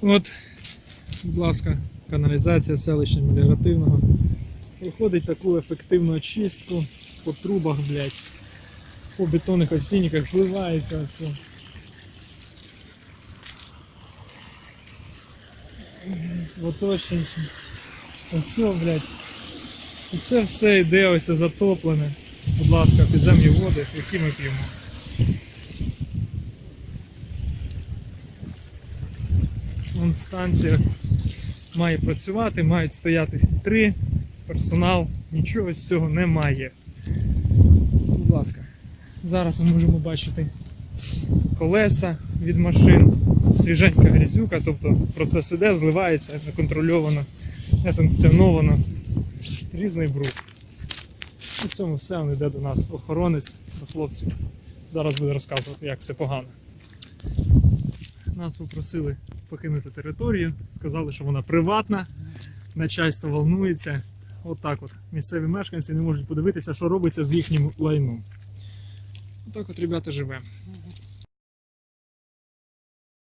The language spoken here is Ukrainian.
От, будь ласка, каналізація селища меліоративного. Проходить таку ефективну очистку по трубах, блядь, по бетонних осінниках зливається все. Оточенці. Все, блядь. І це все йде ось затоплене. Будь ласка, підземні води, які ми п'ємо. Вон станція має працювати, мають стояти фільтри, персонал, нічого з цього немає. Будь ласка, зараз ми можемо бачити колеса від машин, свіженька грязюка, тобто процес іде, зливається неконтрольовано, несанкціоновано, різний бруд. У цьому все він йде до нас охоронець, до хлопців. Зараз буде розказувати, як все погано. Нас попросили покинути територію, сказали, що вона приватна, начальство волнується. От так от місцеві мешканці не можуть подивитися, що робиться з їхнім лайном. Отак от, ребята, живемо.